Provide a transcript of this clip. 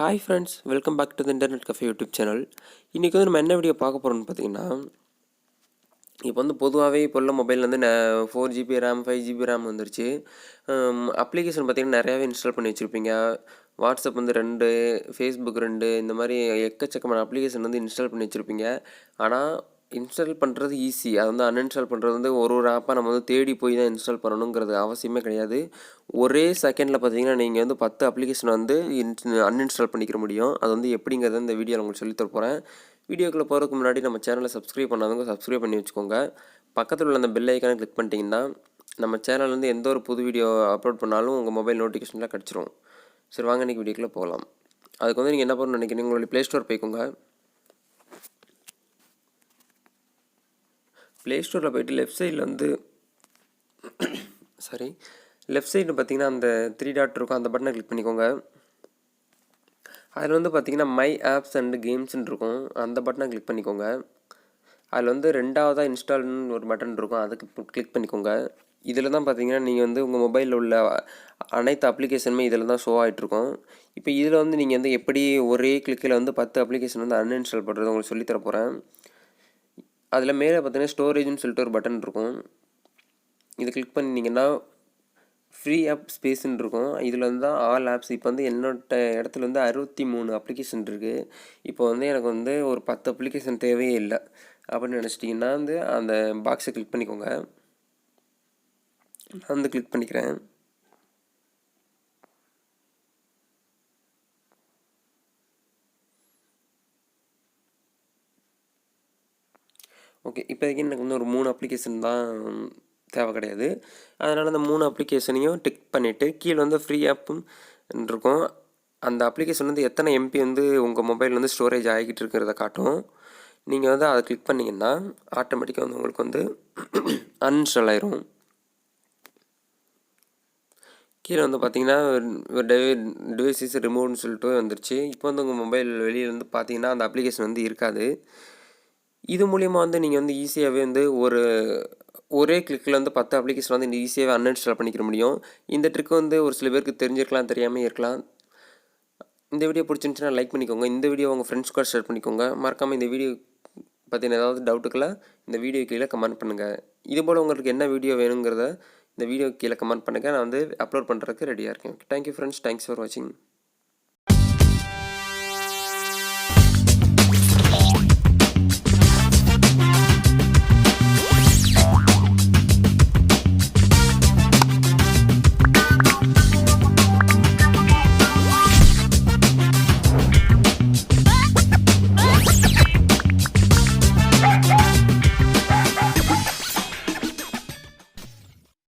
Hi friends welcome back to the internet cafe YouTube channel இன்றைக்கி வந்து நம்ம என்ன வீடியோ பார்க்க போகிறோம்னு பார்த்தீங்கன்னா இப்போ வந்து பொதுவாகவே இப்போ உள்ள மொபைல் வந்து four GB RAM five GB RAM வந்துருச்சு. அப்ளிகேஷன் பார்த்தீங்கன்னா நிறையாவே இன்ஸ்டால் பண்ணி வச்சுருப்பீங்க. வாட்ஸ்அப் வந்து ரெண்டு ஃபேஸ்புக் ரெண்டு இந்த மாதிரி எக்கச்சக்கமான அப்ளிகேஷன் வந்து இன்ஸ்டால் பண்ணி வச்சுருப்பீங்க. ஆனால் இன்ஸ்டால் பண்ணுறது ஈஸி அதை வந்து அன்இன்ஸ்டால் பண்ணுறது வந்து ஒரு ஒரு ஆப்பாக நம்ம வந்து தேடி போய் தான் இன்ஸ்டால் பண்ணணுங்கிறது அவசியமே கிடையாது. ஒரே செகண்டில் பார்த்தீங்கன்னா நீங்கள் வந்து பத்து அப்ளிகேஷன் வந்து அன்இன்ஸ்டால் பண்ணிக்கிற முடியும். அது வந்து எப்படிங்கிறத இந்த வீடியோவில் உங்களுக்கு சொல்லி போகிறேன் வீடியோக்குள்ளே போகிறதுக்கு முன்னாடி நம்ம சேனலை சப்ஸ்கிரைப் பண்ணாதவங்க சப்ஸ்கிரைப் பண்ணி வச்சுக்கோங்க. பக்கத்தில் உள்ள அந்த பெல் ஐக்கானை கிளிக் பண்ணிட்டீங்கன்னா நம்ம சேனல் வந்து எந்த ஒரு புது வீடியோ அப்லோட் பண்ணாலும் உங்கள் மொபைல் நோட்டிஃபிகேஷனில் கிடச்சிரும். சரி வாங்க இன்றைக்கி வீடியோக்குள்ளே போகலாம். அதுக்கு வந்து நீங்கள் என்ன பண்ணணும்னு நினைக்கிறீங்க? உங்களுடைய ப்ளே ஸ்டோர் போய்க்கோங்க. ப்ளே ஸ்டோரில் போயிட்டு லெஃப்ட் சைடில் வந்து சாரி லெஃப்ட் சைடில் பார்த்தீங்கன்னா அந்த த்ரீ டாட் இருக்கும் அந்த பட்டனை கிளிக் பண்ணிக்கோங்க. அதில் வந்து பார்த்தீங்கன்னா மை ஆப்ஸ் அண்டு கேம்ஸ்ன்னு இருக்கும் அந்த பட்டனை கிளிக் பண்ணிக்கோங்க. அதில் வந்து ரெண்டாவதாக இன்ஸ்டால்னு ஒரு பட்டன் இருக்கும் அதுக்கு கிளிக் பண்ணிக்கோங்க. இதில் தான் பார்த்தீங்கன்னா நீங்கள் வந்து உங்கள் மொபைலில் உள்ள அனைத்து அப்ளிகேஷனுமே இதில் தான் ஷோ ஆகிட்ருக்கும் இப்போ இதில் வந்து நீங்கள் வந்து எப்படி ஒரே கிளிக்கில் வந்து பத்து அப்ளிகேஷன் வந்து அன்இன்ஸ்டால் பண்ணுறது உங்களுக்கு சொல்லித்தர போகிறேன் அதில் மேலே பார்த்தீங்கன்னா ஸ்டோரேஜ்னு சொல்லிட்டு ஒரு பட்டன் இருக்கும். இது கிளிக் பண்ணிங்கன்னா ஃப்ரீ ஆப் ஸ்பேஸ்ன்னு இருக்கும். இதில் வந்து தான் ஆல் ஆப்ஸ் இப்போ வந்து என்னோட இடத்துல வந்து அறுபத்தி மூணு அப்ளிகேஷன் இருக்குது இப்போ வந்து எனக்கு வந்து ஒரு பத்து அப்ளிகேஷன் தேவையே இல்லை. அப்படின்னு நினச்சிட்டிங்கன்னா வந்து அந்த பாக்ஸை கிளிக் பண்ணிக்கோங்க. நான் வந்து கிளிக் பண்ணிக்கிறேன். ஓகே இப்போதைக்கு எனக்கு வந்து ஒரு மூணு அப்ளிகேஷன் தான் தேவை கிடையாது. அதனால் அந்த மூணு அப்ளிகேஷனையும் டிக் பண்ணிவிட்டு கீழே வந்து ஃப்ரீ ஆப்பும் இருக்கும். அந்த அப்ளிகேஷன் வந்து எத்தனை எம்பி வந்து உங்கள் மொபைல் வந்து ஸ்டோரேஜ் ஆகிக்கிட்டு இருக்கிறத காட்டும். நீங்கள் வந்து அதை கிளிக் பண்ணிங்கன்னா ஆட்டோமேட்டிக்காக வந்து உங்களுக்கு வந்து அன்ஸ்டால் ஆயிரும். கீழே வந்து பார்த்தீங்கன்னா டிவைஸ் இஸ் ரிமூவ்னு சொல்லிட்டு வந்துருச்சு. இப்போ வந்து உங்கள் மொபைல் வெளியில் வந்து பார்த்தீங்கன்னா அந்த அப்ளிகேஷன் வந்து இருக்காது. இது மூலிமா வந்து நீங்கள் வந்து ஈஸியாகவே வந்து ஒரு ஒரே கிளிக்கில் வந்து பத்து அப்ளிகேஷன் வந்து நீங்கள் ஈஸியாகவே அன்இன்ஸ்டால் பண்ணிக்கிற முடியும். இந்த ட்ரிக் வந்து ஒரு சில பேருக்கு தெரிஞ்சிருக்கலாம் தெரியாமல் இருக்கலாம். இந்த வீடியோ பிடிச்சிருந்துச்சுன்னா லைக் பண்ணிக்கோங்க. இந்த வீடியோ உங்கள் ஃப்ரெண்ட்ஸ் கூட ஷேர் பண்ணிக்கோங்க. மறக்காமல் இந்த வீடியோ பற்றின ஏதாவது டவுட்டுக்கெல்லாம் இந்த வீடியோ கீழே கமெண்ட் பண்ணுங்கள் இது போல் உங்களுக்கு என்ன வீடியோ வேணுங்கிறத இந்த வீடியோ கீழே கமெண்ட் பண்ணுங்கள் நான் வந்து அப்லோட் பண்ணுறதுக்கு ரெடியாக இருக்கேன். தேங்க்யூ ஃப்ரெண்ட்ஸ் தேங்க்ஸ் ஃபார் வாட்சிங்